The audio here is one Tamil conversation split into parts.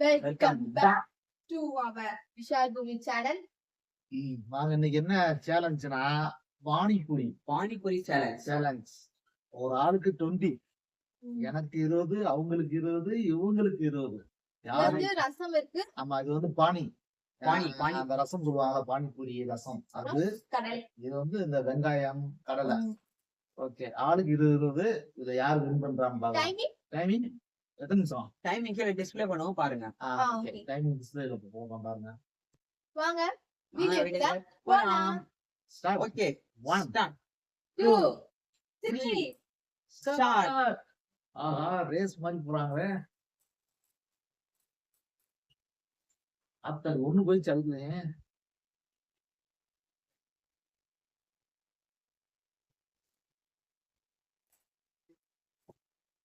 Welcome back to our Vishal Bhoomi channel ம், நாங்க இன்னைக்கு என்ன சேலஞ்சுனா பானிபூரி பானிபூரி சேலஞ்ச் சேலஞ்ச் ஒரு ஆளுக்கு டுவெண்ட்டி எனக்கு இருபது அவங்களுக்கு இருபது இவங்களுக்கு இருபது. ரசம் இருக்கு. ஆமா இது வந்து பானி பானி, பானி. அந்த ரசம் சொல்லுவாங்க பானிபூரி ரசம். அது கடல். இது வந்து இந்த வெங்காயம் கடலை. ஓகே ஆளுக்கு இருபது இருபது. இதை யாரு வின் டைமிங் டைமிங் எத்தனை நிமிஷம்? டைமிங் கீழே டிஸ்ப்ளே பண்ணுவோம் பாருங்க. டைமிங் டிஸ்பிளேல போவோம் பாருங்க. வாங்க. ஆ, வீடியோ video போலாம். Start okay one start two three start ஆஹா ரேஸ் மாதிரி போறாங்களே அத்தர் ஒண்ணு போய் சலுக்குது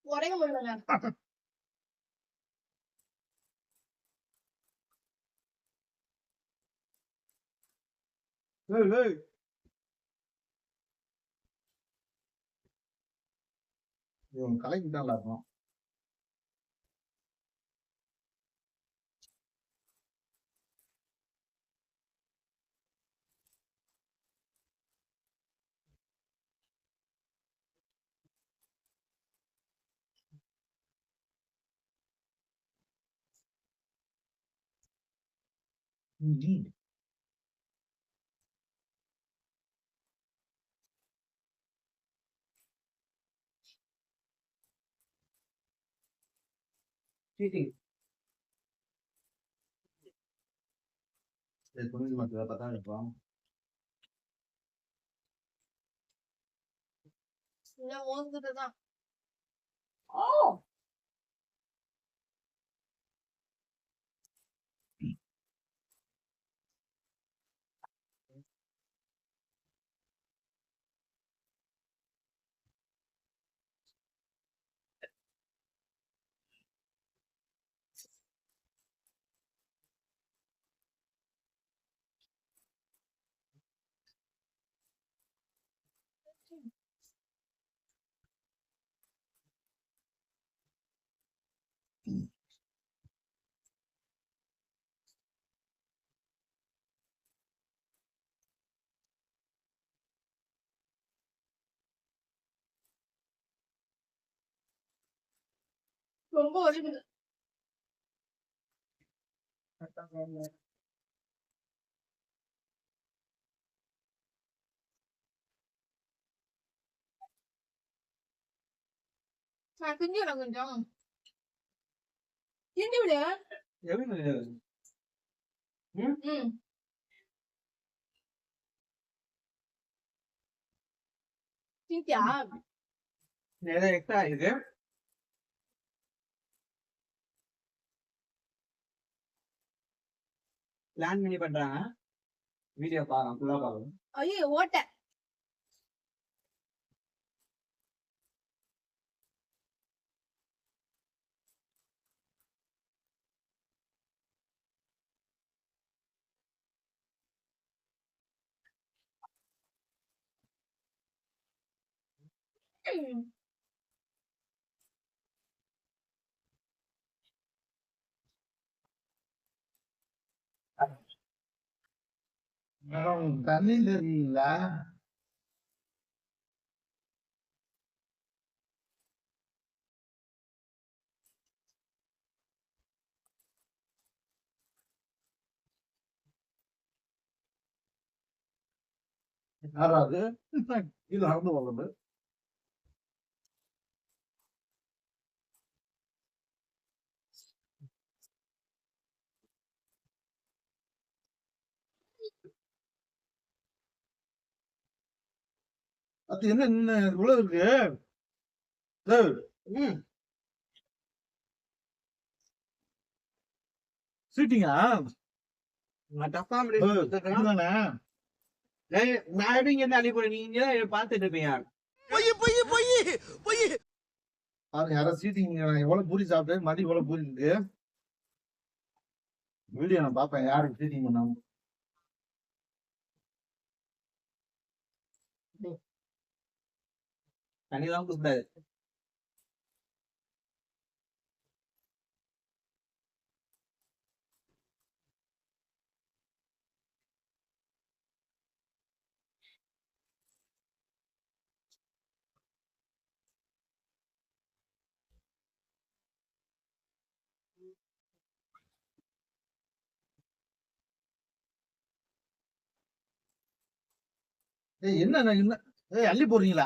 உடைக்க முடியலங்க Hey, hey. Et on arrive vers l'avant. இருக்கும் ம். சீட்டிங் இது துணி மாத்தி வேற தான் இருப்போம் இன்னும் மோந்துட்டு தான் ரொம்ப ஒழுங்குது நான் கிண்டி விட கொஞ்சம் கிண்டி விடு ம் கிண்டியா நிறைய எக்ஸ்ட்ரா இருக்கு பிளான் பண்ணி பண்றாங்க. வீடியோ பாருங்க ஃபுல்லா பாருங்க ஐயோ ஓட்ட. ம். மேடம் தண்ணி தெரியல யாராவது இது நடந்து வருது அது என்ன என்ன இவ்வளவு இருக்கு? சீட்டிங்கா? நான் எப்படி இங்க இருந்து அள்ளி போறேன் நீங்க தான் இதை பார்த்துட்டு இருப்பீங்க பாருங்க யாராவது சீட்டிங் எவ்வளவு பூரி சாப்பிட்டேன்? மதி எவ்வளவு பூரி இருக்கு. வீடியோ நான் பாப்பேன் யாருக்கு சீட்டிங் பண்ணாம? தண்ணியெல்லாம் ஏய் என்ன என்ன ஏய் அள்ளி போறீங்களா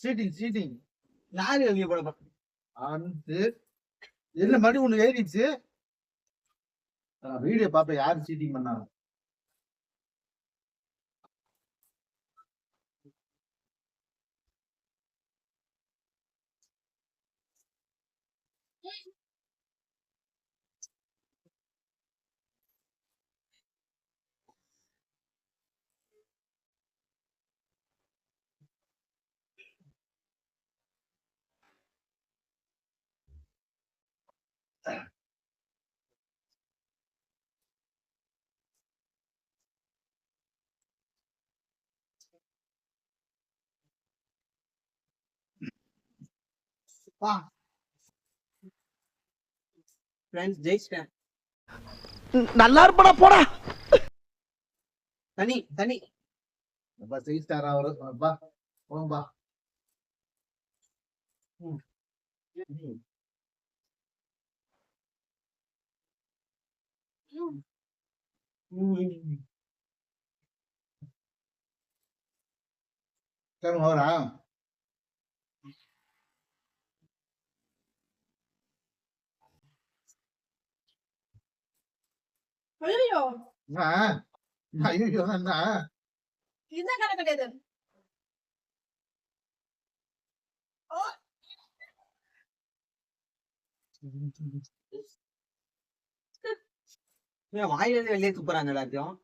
சீட்டிங் சீட்டிங் யாரு வெளிய போட போறா? வந்து என்ன மறுபடியும் ஒண்ணு எழுதிச்சு வீடியோ பாப்பேன் யாரு சீட்டிங் பண்ணாங்க? Friends, ஜெயிச்சிட்டேன். நல்லா இருப்படா போடா. தனி தனி. அப்பா ஸ்டார் அவரு? அப்பா கிளம்பு வரா ஐயோ ஐயோ என்ன இதுதான் கணக்கு கிடையாது ஏன் வாயில இருந்து வெளியே துப்புறாங்க எல்லாத்தையும்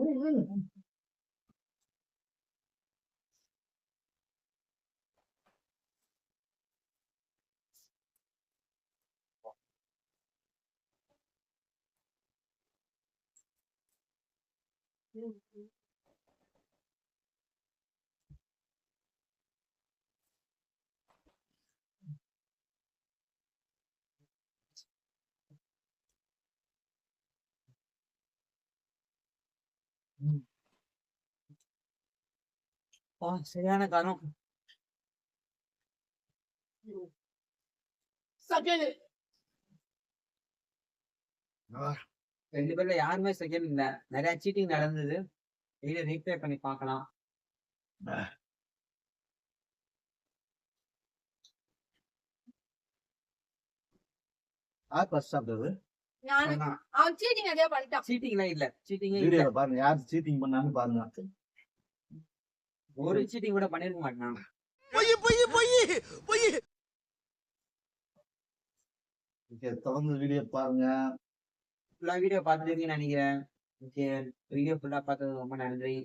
சிட்டிங் சிட்டிங் ஆ சரியான செகண்ட் ரெண்டு பேர்ல யாருமே செகண்ட் இல்ல. நிறைய சீட்டிங் நடந்தது. இதை ரீப்ளே பண்ணி பார்க்கலாம். யார் ஃபர்ஸ்ட் சாப்பிட்டது? சீட்டிங் இல்ல. சீட்டிங்கே இல்ல. வீடியோல பாருங்க. யார் சீட்டிங் பண்ணான்னு பாருங்க. ஒரு சீட்டிங் கூட பண்ணிருக்க மாட்டான்? பொய் பொய் பொய் பொய். ஓகே தொடர்ந்து வீடியோ பாருங்க. ஃபுல்லா வீடியோ பார்த்துருக்கீங்கன்னு நினைக்கிறேன். ஓகே வீடியோ ஃபுல்லா பார்த்தது ரொம்ப நன்றி.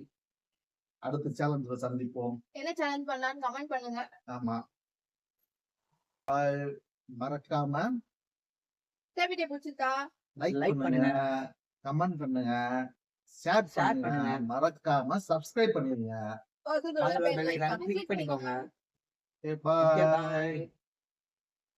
அடுத்த சேலஞ்சில் சந்திப்போம். என்ன சேலஞ்ச் பண்ணலாம்னு கமெண்ட் பண்ணுங்க. ஆமா. மறக்காம வீடியோ பிடிச்சிருக்கா? லைக் பண்ணுங்க. கமெண்ட் பண்ணுங்க. ஷேர் பண்ணுங்க. மறக்காம சப்ஸ்கிரைப் பண்ணிருங்க. Click பண்ணிக்கோங்க